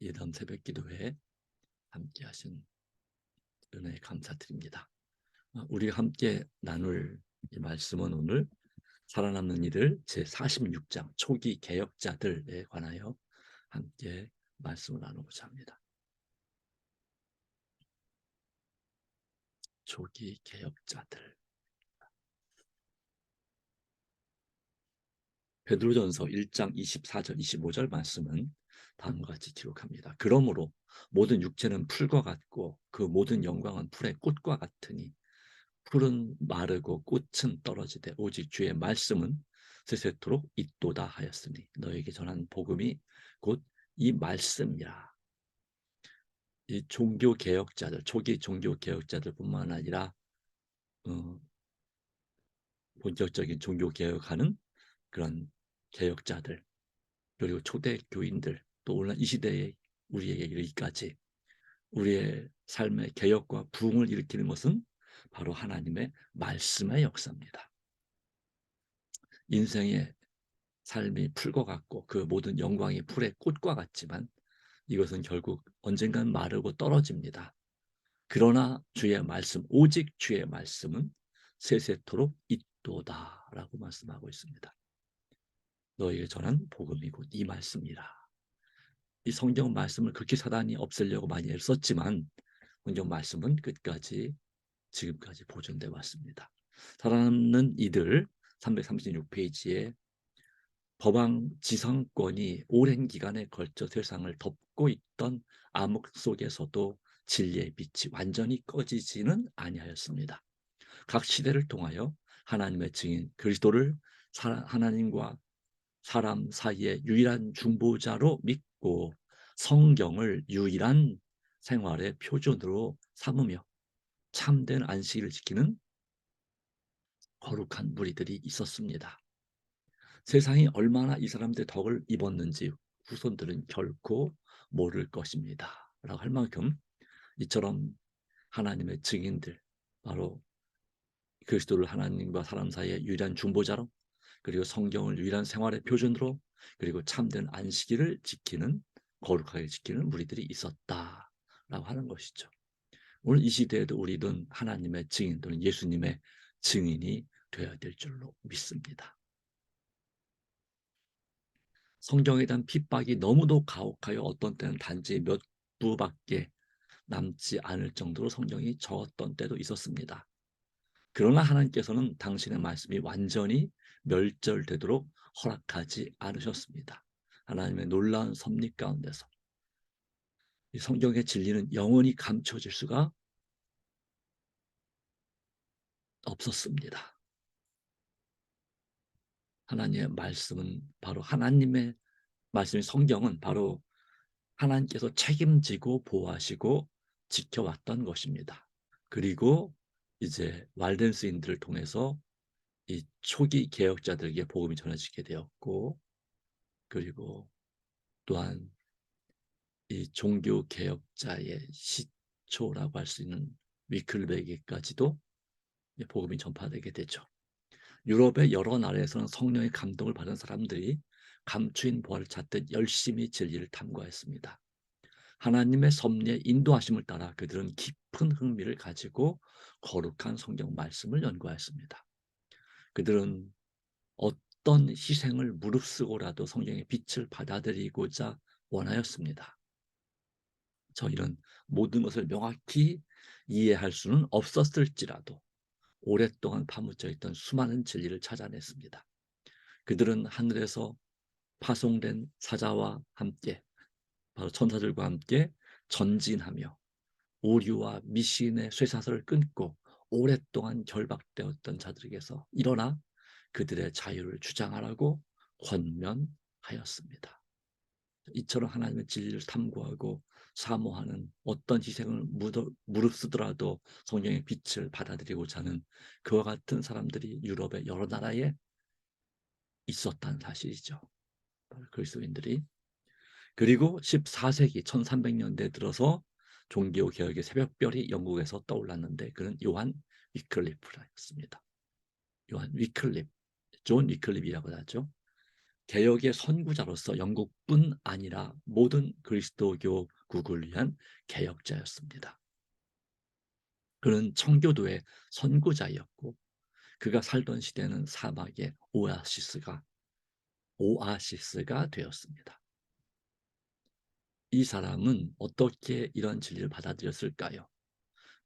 예담 새벽 기도회에 함께 하신 은혜 감사드립니다. 어, 우리가 함께 나눌 이 말씀은 오늘 살아남는 이들 제46장 초기 개혁자들에 관하여 함께 말씀을 나누고자 합니다. 초기 개혁자들 베드로전서 1장 24절 25절 말씀은 다음과 같이 기록합니다. 그러므로 모든 육체는 풀과 같고 그 모든 영광은 풀의 꽃과 같으니 풀은 마르고 꽃은 떨어지되 오직 주의 말씀은 세세토록 있도다 하였으니 너에게 전한 복음이 곧 이 말씀이라. 이 종교 개혁자들 초기 종교 개혁자들뿐만 아니라 어, 본격적인 종교 개혁하는 그런 개혁자들 그리고 초대 교인들 또 오늘 이 시대에 우리에게 이르기까지 우리의 삶의 개혁과 부흥을 일으키는 것은 바로 하나님의 말씀의 역사입니다. 인생의 삶이 풀과 같고 그 모든 영광이 풀의 꽃과 같지만 이것은 결국 언젠간 마르고 떨어집니다. 그러나 주의 말씀, 오직 주의 말씀은 세세토록 있도다라고 말씀하고 있습니다. 너에게 전한 복음이 곧 이 말씀이라. 이 성경 말씀을 극히 사단이 없애려고 많이 애를 썼지만 성경 말씀은 끝까지 지금까지 보존돼 왔습니다. 살아남는 이들 336페이지에 법왕 지상권이 오랜 기간에 걸쳐 세상을 덮고 있던 암흑 속에서도 진리의 빛이 완전히 꺼지지는 아니하였습니다. 각 시대를 통하여 하나님의 증인 그리스도를 하나님과 사람 사이의 유일한 중보자로 믿고 성경을 유일한 생활의 표준으로 삼으며 참된 안식일을 지키는 거룩한 무리들이 있었습니다. 세상이 얼마나 이 사람들의 덕을 입었는지 후손들은 결코 모를 것입니다. 라고 할 만큼 이처럼 하나님의 증인들 바로 그리스도를 하나님과 사람 사이의 유일한 중보자로 그리고 성경을 유일한 생활의 표준으로 그리고 참된 안식일을 지키는 거룩하게 지키는 무리들이 있었다라고 하는 것이죠. 오늘 이 시대에도 우리는 하나님의 증인 또는 예수님의 증인이 되어야 될 줄로 믿습니다. 성경에 대한 핍박이 너무도 가혹하여 어떤 때는 단지 몇 부밖에 남지 않을 정도로 성경이 적었던 때도 있었습니다. 그러나 하나님께서는 당신의 말씀이 완전히 멸절되도록 허락하지 않으셨습니다. 하나님의 놀라운 섭리 가운데서 이 성경의 진리는 영원히 감춰질 수가 없었습니다. 하나님의 말씀은 바로 하나님의 말씀인 성경은 바로 하나님께서 책임지고 보호하시고 지켜왔던 것입니다. 그리고 이제 왈덴스인들을 통해서 이 초기 개혁자들에게 복음이 전해지게 되었고 그리고 또한 이 종교 개혁자의 시초라고 할 수 있는 위클베에게까지도 복음이 전파되게 되죠. 유럽의 여러 나라에서는 성령의 감동을 받은 사람들이 감추인 부활을 찾듯 열심히 진리를 탐구했습니다. 하나님의 섭리의 인도하심을 따라 그들은 깊은 흥미를 가지고 거룩한 성경 말씀을 연구하였습니다. 그들은 어떤 희생을 무릅쓰고라도 성경의 빛을 받아들이고자 원하였습니다. 저희는 모든 것을 명확히 이해할 수는 없었을지라도 오랫동안 파묻혀 있던 수많은 진리를 찾아냈습니다. 그들은 하늘에서 파송된 사자와 함께 바로 천사들과 함께 전진하며 오류와 미신의 쇠사슬을 끊고 오랫동안 결박되었던 자들에게서 일어나 그들의 자유를 주장하라고 권면하였습니다. 이처럼 하나님의 진리를 탐구하고 사모하는 어떤 희생을 무릅쓰더라도 성령의 빛을 받아들이고자 하는 그와 같은 사람들이 유럽의 여러 나라에 있었다는 사실이죠. 그리스도인들이 그리고 14세기 1300년대 들어서 종교 개혁의 새벽별이 영국에서 떠올랐는데 그는 요한 위클리프였습니다. 요한 위클립, 존 위클립이라고 하죠. 개혁의 선구자로서 영국뿐 아니라 모든 그리스도교국을 위한 개혁자였습니다. 그는 청교도의 선구자였고 그가 살던 시대는 사막의 오아시스가 오아시스가 되었습니다. 이 사람은 어떻게 이런 진리를 받아들였을까요?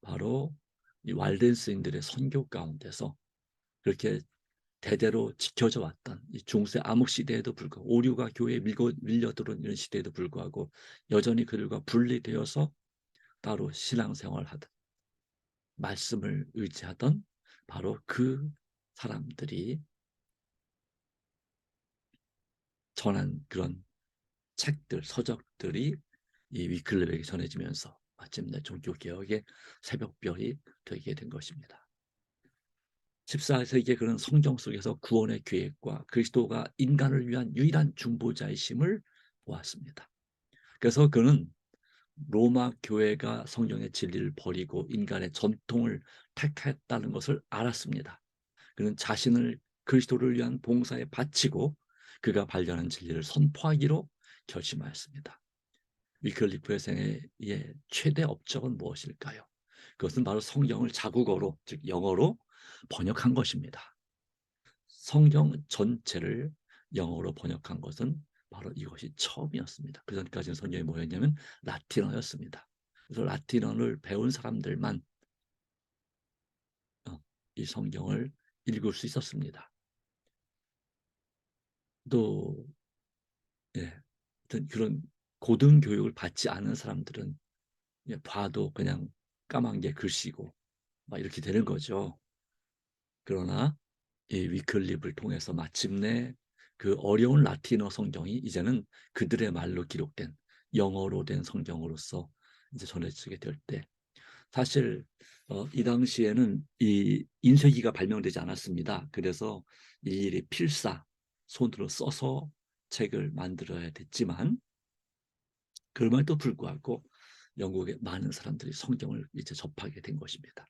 바로 이 왈덴스인들의 선교 가운데서 그렇게 대대로 지켜져 왔던 이 중세 암흑 시대에도 불구하고 오류가 교회에 밀고 밀려들은 이런 시대에도 불구하고 여전히 그들과 분리되어서 따로 신앙생활하던 말씀을 의지하던 바로 그 사람들이 전한 그런 책들, 서적들이 이 위클립에게 전해지면서 마침 내 종교개혁의 새벽별이 되게 된 것입니다. 14세기의 그런 성경 속에서 구원의 계획과 그리스도가 인간을 위한 유일한 중보자이심을 보았습니다. 그래서 그는 로마 교회가 성경의 진리를 버리고 인간의 전통을 택했다는 것을 알았습니다. 그는 자신을 그리스도를 위한 봉사에 바치고 그가 발견한 진리를 선포하기로 결심하였습니다. 위클리프의 생애의 최대 업적은 무엇일까요? 그것은 바로 성경을 자국어로 즉 영어로 번역한 것입니다. 성경 전체를 영어로 번역한 것은 바로 이것이 처음이었습니다. 그 전까지는 성경이 뭐였냐면 라틴어였습니다. 그래서 라틴어를 배운 사람들만 어, 이 성경을 읽을 수 있었습니다. 또 예, 그런 고등 교육을 받지 않은 사람들은 예, 봐도 그냥 까만 게 글씨고 막 이렇게 되는 거죠. 그러나 이 위클립을 통해서 마침내 그 어려운 라틴어 성경이 이제는 그들의 말로 기록된 영어로 된 성경으로서 이제 전해지게 될 때 사실 어, 이 당시에는 이 인쇄기가 발명되지 않았습니다. 그래서 일일이 필사 손으로 써서 책을 만들어야 됐지만 그럼에도 불구하고 영국의 많은 사람들이 성경을 이제 접하게 된 것입니다.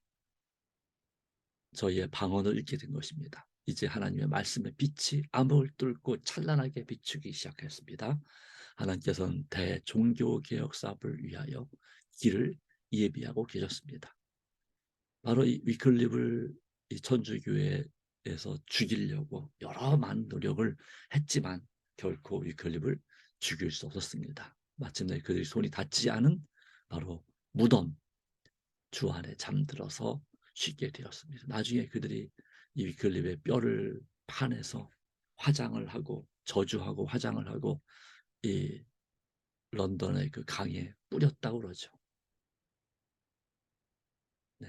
저희의 방언을 읽게 된 것입니다. 이제 하나님의 말씀의 빛이 암흑을 뚫고 찬란하게 비추기 시작했습니다. 하나님께서는 대종교개혁 사업을 위하여 길을 예비하고 계셨습니다. 바로 이 위클립을 이 천주교회에서 죽이려고 여러 많은 노력을 했지만 결코 위클립을 죽일 수 없었습니다. 마침내 그들이 손이 닿지 않은 바로 무덤 주 안에 잠들어서 쉬게 되었습니다. 나중에 그들이 이 위클립의 뼈를 파내서 화장을 하고 저주하고 화장을 하고 이 런던의 그 강에 뿌렸다고 그러죠. 네.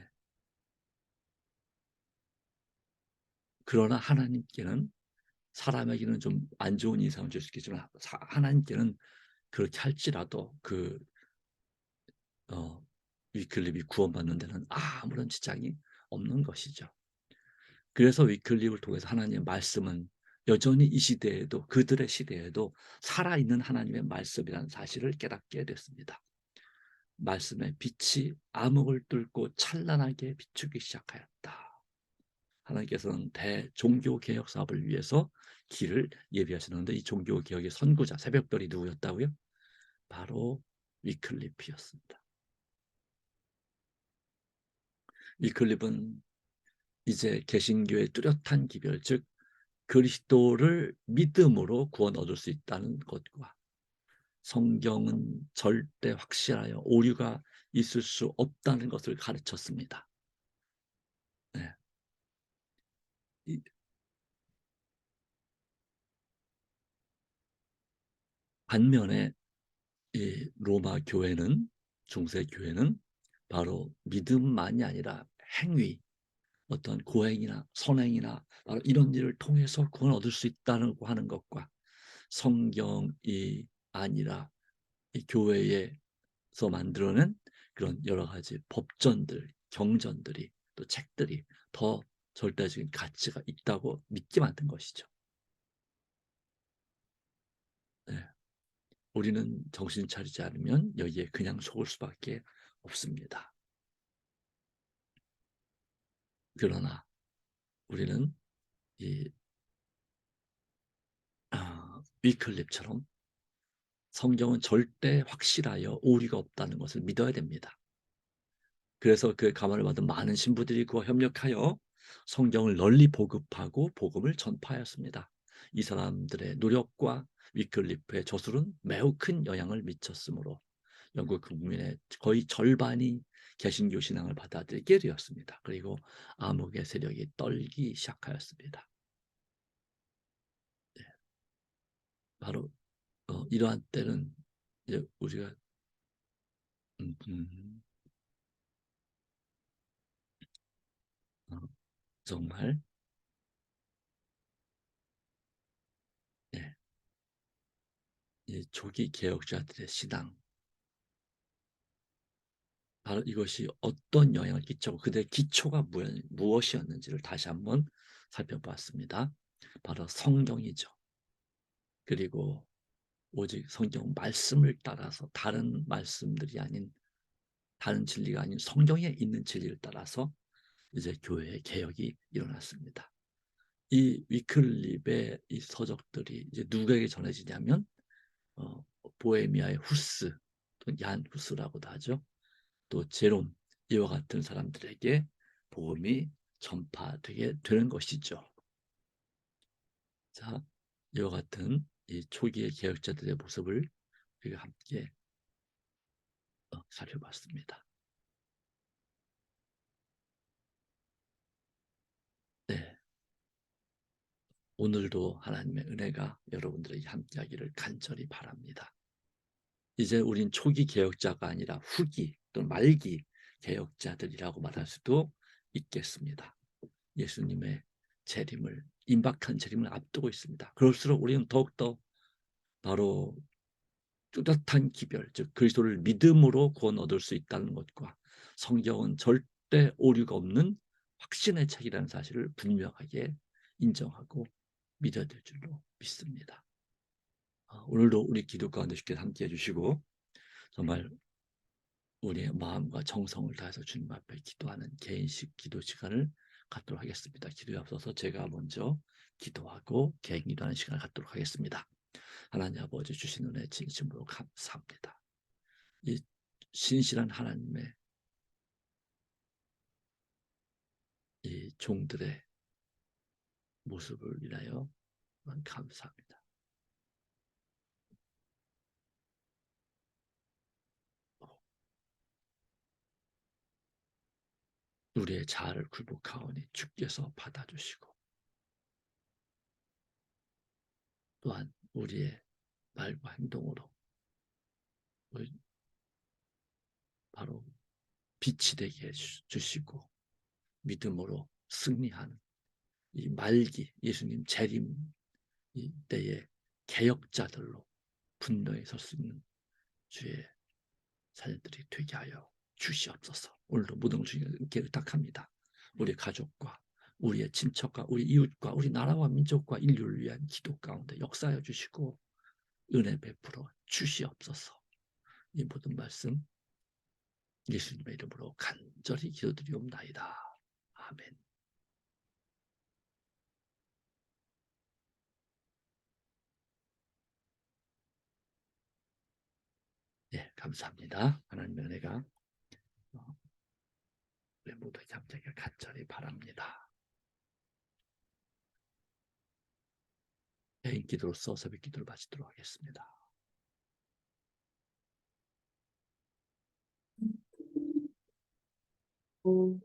그러나 하나님께는 사람에게는 좀 안 좋은 인상을 줄 수 있겠지만 하나님께는 그렇게 할지라도 그 어, 위클립이 구원받는 데는 아무런 지장이 없는 것이죠. 그래서 위클립을 통해서 하나님의 말씀은 여전히 이 시대에도 그들의 시대에도 살아있는 하나님의 말씀이라는 사실을 깨닫게 됐습니다. 말씀의 빛이 암흑을 뚫고 찬란하게 비추기 시작하였다. 하나님께서는 대종교 개혁 사업을 위해서 길을 예비하시는데 이 종교 개혁의 선구자 새벽별이 누구였다고요? 바로 위클리프였습니다. 위클립은 이제 개신교의 뚜렷한 기별 즉 그리스도를 믿음으로 구원 얻을 수 있다는 것과 성경은 절대 확실하여 오류가 있을 수 없다는 것을 가르쳤습니다. 네. 이, 반면에 이 로마 교회는 중세 교회는 바로 믿음만이 아니라 행위, 어떤 고행이나 선행이나 바로 이런 일을 통해서 구원 얻을 수 있다는 하는 것과 성경이 아니라 이 교회에서 만들어낸 그런 여러 가지 법전들, 경전들이 또 책들이 더 절대적인 가치가 있다고 믿게 만든 것이죠. 네. 우리는 정신 차리지 않으면 여기에 그냥 속을 수밖에 없습니다. 그러나 우리는 이 아, 위클립처럼 성경은 절대 확실하여 오류가 없다는 것을 믿어야 됩니다. 그래서 그 가만을 받은 많은 신부들이 그와 협력하여 성경을 널리 보급하고 복음을 전파하였습니다. 이 사람들의 노력과 위클리프의 저술은 매우 큰 영향을 미쳤으므로 영국 국민의 거의 절반이 개신교 신앙을 받아들이게 되었습니다. 그리고 암흑의 세력이 떨기 시작하였습니다. 네. 바로 어, 이러한 때는 이제 우리가 음, 음, 정말 네. 이 조기 개혁자들의 신앙 바로 이것이 어떤 영향을 끼쳤고 그들의 기초가 무엇이었는지를 다시 한번 살펴봤습니다. 바로 성경이죠. 그리고 오직 성경 말씀을 따라서 다른 말씀들이 아닌 다른 진리가 아닌 성경에 있는 진리를 따라서 이제 교회의 개혁이 일어났습니다. 이 위클립의 이 서적들이 이제 누구에게 전해지냐면 어, 보헤미아의 후스, 얀 후스라고도 하죠. 또 제롬 이와 같은 사람들에게 복음이 전파되게 되는 것이죠. 자, 이와 같은 이 초기의 개혁자들의 모습을 우리가 함께 어, 살펴봤습니다. 네. 오늘도 하나님의 은혜가 여러분들에게 함께하기를 간절히 바랍니다. 이제 우린 초기 개혁자가 아니라 후기 또는 말기 개혁자들이라고 말할 수도 있겠습니다. 예수님의 재림을 임박한 재림을 앞두고 있습니다. 그럴수록 우리는 더욱더 바로 뚜렷한 기별, 즉 그리스도를 믿음으로 구원 얻을 수 있다는 것과 성경은 절대 오류가 없는 확신의 책이라는 사실을 분명하게 인정하고 믿어야 될 줄로 믿습니다. 아, 오늘도 우리 기도 가운데 쉽게 함께 해주시고 정말 우리의 마음과 정성을 다해서 주님 앞에 기도하는 개인식 기도 시간을 갖도록 하겠습니다. 기도에 앞서서 제가 먼저 기도하고 개인 기도하는 시간을 갖도록 하겠습니다. 하나님 아버지 주신 은혜 진심으로 감사합니다. 이 신실한 하나님의 이 종들의 모습을 인하여 감사합니다. 우리의 자아를 굴복하오니 주께서 받아주시고 또한 우리의 말과 행동으로 바로 빛이 되게 해주시고 믿음으로 승리하는 이 말기 예수님 재림 이 때의 개혁자들로 분노에 설수 있는 주의 자녀들이 되게 하여 주시옵소서. 오늘도 모든 주님께 의탁합니다. 우리 가족과 우리의 친척과 우리 이웃과 우리 나라와 민족과 인류를 위한 기도 가운데 역사하여 주시고 은혜 베풀어 주시옵소서. 이 모든 말씀 예수님의 이름으로 간절히 기도드리옵나이다. 아멘. 예, 감사합니다. 하나님의 은혜가 우리 모두 잠자기 간절히 바랍니다. 개인 기도로서 새벽 기도를 마치도록 하겠습니다. 음.